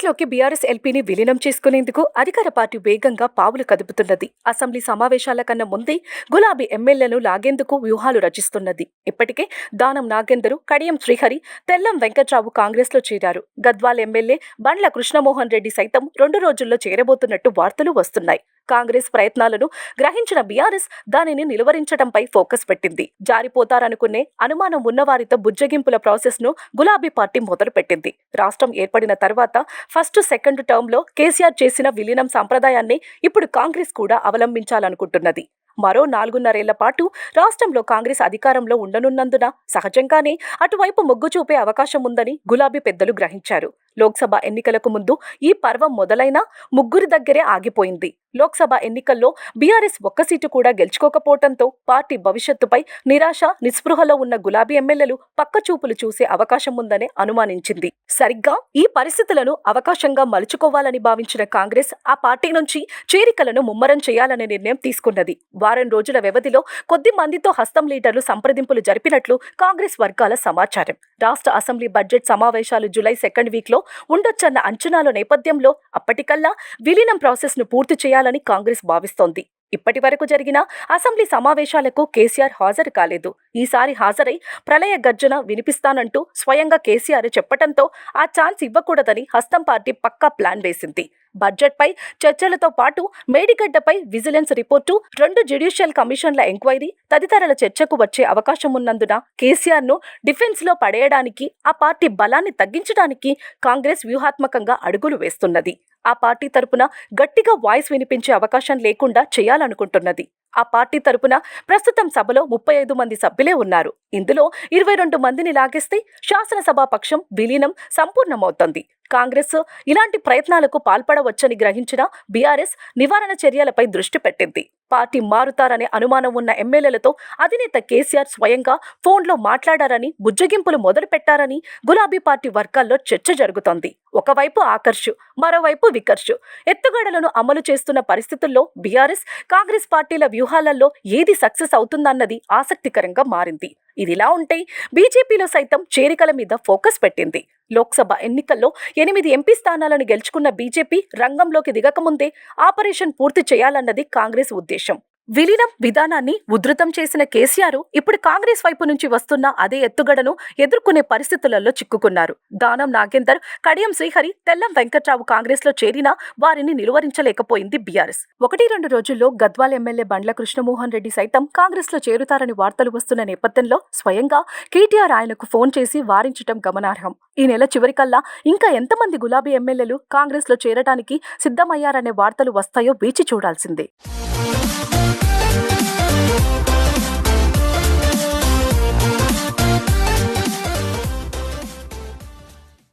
కాంగ్రెస్లోకి బీఆర్ఎస్ ఎల్పీని విలీనం చేసుకునేందుకు అధికార పార్టీ వేగంగా పావులు కదుపుతున్నది. అసెంబ్లీ సమావేశాల కన్నా ముందే గులాబీ ఎమ్మెల్యేలను లాగేందుకు వ్యూహాలు రచిస్తున్నది. ఇప్పటికే దానం నాగేందరు కడియం శ్రీహరి తెల్లం వెంకట్రావు కాంగ్రెస్లో చేరారు. గద్వాల్ ఎమ్మెల్యే బండ్ల కృష్ణమోహన్ రెడ్డి సైతం రెండు రోజుల్లో చేరబోతున్నట్టు వార్తలు వస్తున్నాయి. కాంగ్రెస్ ప్రయత్నాలను గ్రహించిన బీఆర్ఎస్ దానిని నిలువరించడంపై ఫోకస్ పెట్టింది. జారిపోతారనుకునే అనుమానం ఉన్నవారితో బుజ్జగింపుల ప్రాసెస్ను గులాబీ పార్టీ మొదలుపెట్టింది. రాష్ట్రం ఏర్పడిన తర్వాత ఫస్ట్ సెకండ్ టర్మ్లో కేసీఆర్ చేసిన విలీనం సంప్రదాయాన్ని ఇప్పుడు కాంగ్రెస్ కూడా అవలంబించాలనుకుంటున్నది. మరో నాలుగున్నరేళ్ళ పాటు రాష్ట్రంలో కాంగ్రెస్ అధికారంలో ఉండనున్నందున సహజంగానే అటువైపు మొగ్గు చూపే అవకాశం ఉందని గులాబీ పెద్దలు గ్రహించారు. లోక్సభ ఎన్నికలకు ముందు ఈ పర్వం మొదలైన ముగ్గురి దగ్గరే ఆగిపోయింది. లోక్సభ ఎన్నికల్లో బీఆర్ఎస్ ఒక్క సీటు కూడా గెలుచుకోకపోవడంతో పార్టీ భవిష్యత్తుపై నిరాశ నిస్పృహలో ఉన్న గులాబీ ఎమ్మెల్యేలు పక్కచూపులు చూసే అవకాశం ఉందని అనుమానించింది. సరిగ్గా ఈ పరిస్థితులను అవకాశంగా మలుచుకోవాలని భావించిన కాంగ్రెస్ ఆ పార్టీ నుంచి చేరికలను ముమ్మరం చేయాలనే నిర్ణయం తీసుకున్నది. వారం రోజుల వ్యవధిలో కొద్ది మందితో హస్తం లీడర్లు సంప్రదింపులు జరిపినట్లు కాంగ్రెస్ వర్గాల సమాచారం. రాష్ట్ర అసెంబ్లీ బడ్జెట్ సమావేశాలు జులై సెకండ్ వీక్ స్థాయిలో ఉండొచ్చన్న అంచనాల నేపథ్యంలో అప్పటికల్లా విలీనం ప్రాసెస్ను పూర్తి చేయాలని కాంగ్రెస్ భావిస్తోంది. ఇప్పటి వరకు జరిగిన అసెంబ్లీ సమావేశాలకు కేసీఆర్ హాజరు కాలేదు. ఈసారి హాజరై ప్రళయ గర్జన వినిపిస్తానంటూ స్వయంగా కేసీఆర్ చెప్పడంతో ఆ ఛాన్స్ ఇవ్వకూడదని హస్తం పార్టీ పక్కా ప్లాన్ వేసింది. బడ్జెట్పై చర్చలతో పాటు మేడిగడ్డపై విజిలెన్స్ రిపోర్టు రెండు జ్యుడిషియల్ కమిషన్ల ఎంక్వైరీ తదితరాల చర్చకు వచ్చే అవకాశం ఉన్నందున కేసీఆర్ను డిఫెన్స్లో పడేయడానికి ఆ పార్టీ బలాన్ని తగ్గించడానికి కాంగ్రెస్ వ్యూహాత్మకంగా అడుగులు వేస్తున్నది. ఆ పార్టీ తరపున గట్టిగా వాయిస్ వినిపించే అవకాశం లేకుండా చేయాలనుకుంటున్నది. ఆ పార్టీ తరపున ప్రస్తుతం సభలో ముప్పై ఐదు మంది సభ్యులే ఉన్నారు. ఇందులో ఇరవై రెండు మందిని లాగేస్తే శాసనసభా పక్షం విలీనం సంపూర్ణమవుతుంది. కాంగ్రెస్ ఇలాంటి ప్రయత్నాలకు పాల్పడవచ్చని గ్రహించిన బీఆర్ఎస్ నివారణ చర్యలపై దృష్టి పెట్టింది. పార్టీ మారుతారనే అనుమానం ఉన్న ఎమ్మెల్యేలతో అధినేత కేసీఆర్ స్వయంగా ఫోన్లో మాట్లాడారని బుజ్జగింపులు మొదలుపెట్టారని గులాబీ పార్టీ వర్గాల్లో చర్చ జరుగుతోంది. ఒకవైపు ఆకర్షు మరోవైపు వికర్షు. ఎత్తుగడలను అమలు చేస్తున్న పరిస్థితుల్లో బీఆర్ఎస్ కాంగ్రెస్ పార్టీల వ్యూహాలలో ఏది సక్సెస్ అవుతుందన్నది ఆసక్తికరంగా మారింది. ఇదిలా ఉంటే బీజేపీలో సైతం చేరికల మీద ఫోకస్ పెట్టింది. లోక్సభ ఎన్నికల్లో ఎనిమిది ఎంపీ స్థానాలను గెలుచుకున్న బీజేపీ రంగంలోకి దిగకముందే ఆపరేషన్ పూర్తి చేయాలన్నది కాంగ్రెస్ ఉద్దేశం. విలీనం విధానాన్ని ఉధృతం చేసిన కేసీఆర్ ఇప్పుడు కాంగ్రెస్ వైపు నుంచి వస్తున్న అదే ఎత్తుగడను ఎదుర్కొనే పరిస్థితులలో చిక్కుకున్నారు. దానం నాగేందర్ కడియం శ్రీహరి తెల్లం వెంకట్రావు కాంగ్రెస్లో చేరినా వారిని నిలువరించలేకపోయింది బీఆర్ఎస్. ఒకటి రెండు రోజుల్లో గద్వాల్ ఎమ్మెల్యే బండ్ల కృష్ణమోహన్ రెడ్డి సైతం కాంగ్రెస్లో చేరుతారని వార్తలు వస్తున్న నేపథ్యంలో స్వయంగా కేటీఆర్ ఆయనకు ఫోన్ చేసి వారించటం గమనార్హం. ఈ నెల చివరికల్లా ఇంకా ఎంతమంది గులాబీ ఎమ్మెల్యేలు కాంగ్రెస్లో చేరటానికి సిద్ధమయ్యారనే వార్తలు వస్తాయో వేచి చూడాల్సిందే.